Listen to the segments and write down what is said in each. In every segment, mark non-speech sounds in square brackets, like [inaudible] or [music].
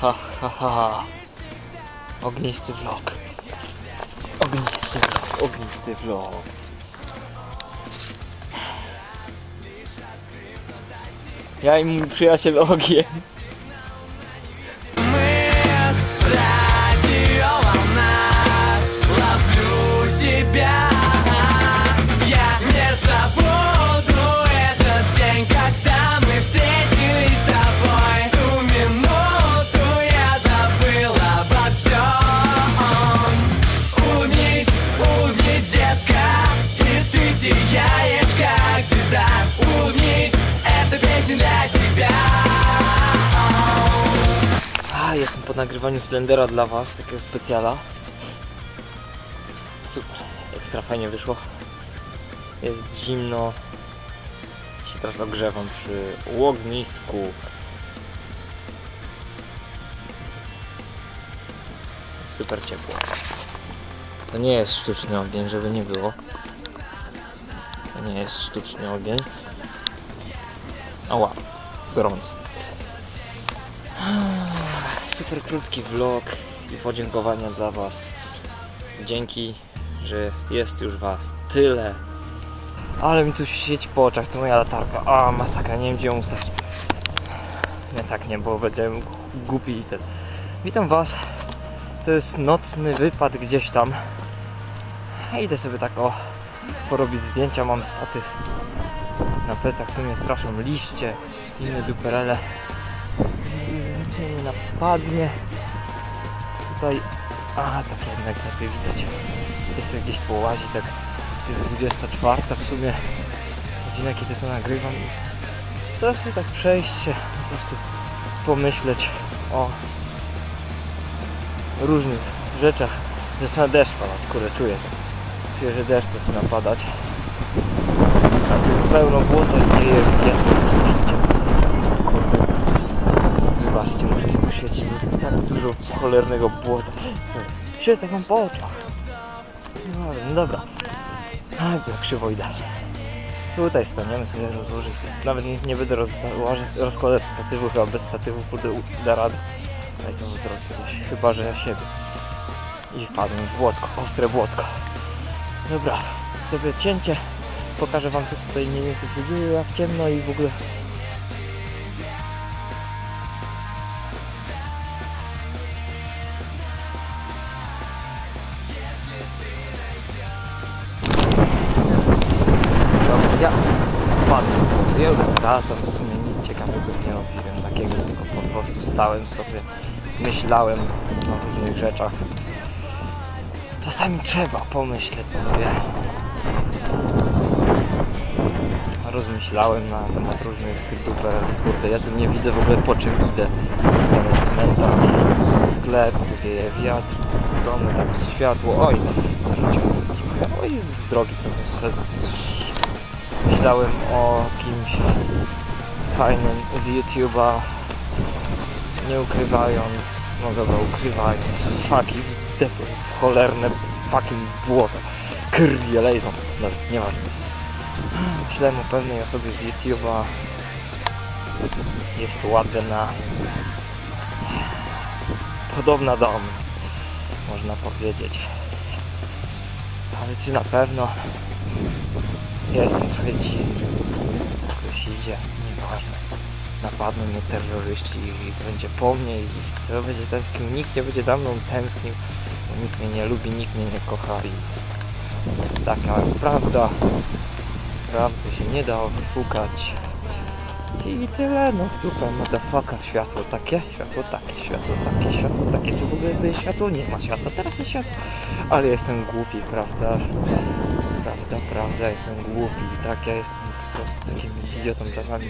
ha, ha. Ognisty vlog. Ognisty vlog, ognisty vlog. Ja i mój przyjaciel Ogien. как звезда Улыбнись, эта песня для тебя A, jestem po nagrywaniu Slendera dla Was, takiego specjala. Super, ekstra fajnie wyszło. Jest zimno. Się teraz ogrzewam przy ognisku. Super ciepło. To nie jest sztuczny ogień, żeby nie było. To nie jest sztuczny ogień. Ała, gorąco. Super krótki vlog i podziękowania dla Was. Dzięki, że jest już Was tyle. Ale mi tu świeci po oczach, to moja latarka. A, masakra, nie wiem gdzie ją ustawić. Nie tak nie, bo będę głupi i ten. Witam Was. To jest nocny wypad gdzieś tam. Idę sobie tak o porobić zdjęcia, mam statyw na plecach, tu mnie straszą liście, inne duperele mnie nie napadnie. Tutaj, a tak jednak lepiej widać. Jeszcze gdzieś połazi, tak jest 24 w sumie godzina kiedy to nagrywam. Co sobie tak przejść się, po prostu pomyśleć o różnych rzeczach. Zaczyna deszcz padać, kurde czuję to. Czuję, że deszcz zaczyna padać. A tu jest pełno błota i dzieje wiatr, słyszycie. Kurde. Wybaczcie, muszę się poświecić, bo tu jest tak dużo cholernego błota. Świecę wam po oczach. No, no dobra. A, jak krzywo idę. Tutaj staniemy sobie rozłożyć. Nawet nie, nie będę rozłoży- rozkładać statywu, chyba bez statywu kurde da radę. Daj to zrobię coś, chyba że ja siebie. I wpadłem w błotko, ostre błotko. Dobra, sobie cięcie. Pokażę wam co tutaj mniej więcej się dzieje, jak ciemno i w ogóle ja błoto. Ja już wracam, w sumie nic ciekawego nie robiłem takiego, tylko po prostu stałem sobie, myślałem o różnych rzeczach. Czasami trzeba pomyśleć sobie. Rozmyślałem na temat różnych duper. Kurde, ja tu nie widzę w ogóle po czym idę. Tam jest cmentarz, sklep, wieje wiatr, domy, tam jest światło. Oj, zarzuciłem trochę. Oj, z drogi trochę. Myślałem o kimś fajnym z YouTube'a, nie ukrywając, no dobra, ukrywając, fucking depę w cholerne fucking błoto. Krwie lejzą. Dobra, nieważne. Myślałem o pewnej osobie z YouTube'a. Jest ładna. Podobna do mnie. Można powiedzieć. Ale czy na pewno Jestem trochę dziwny. Ktoś idzie, nieważne. Napadną mnie terroryści i będzie po mnie i kto będzie tęsknił? Nikt nie będzie za mną tęsknił, bo nikt mnie nie lubi, nikt mnie nie kocha i taka jest prawda. Prawdy się nie da oszukać. I tyle, no w dupę, motherfucker, światło takie, światło takie, światło takie, światło takie, czy w ogóle tutaj światło? Nie ma światła, teraz jest światło. Ale jestem głupi, prawda? Prawda, prawda, jestem głupi tak, ja jestem po prostu takim idiotą czasami.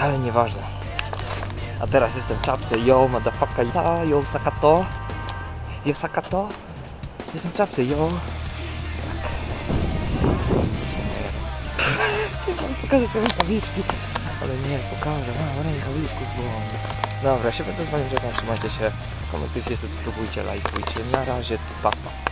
Ale nieważne. A teraz jestem w czapce, yo, motherfucker, ja, yo, sakato. Yo, sakato. Jestem w czapce, yo. [laughs] Chciałem pokazać rękawiczki, ale nie, pokażę, mam rękawiczków, bo... Dobra, się będę z wami żegnać, trzymajcie się, komentujcie, subskrybujcie, lajkujcie, na razie, pa, pa.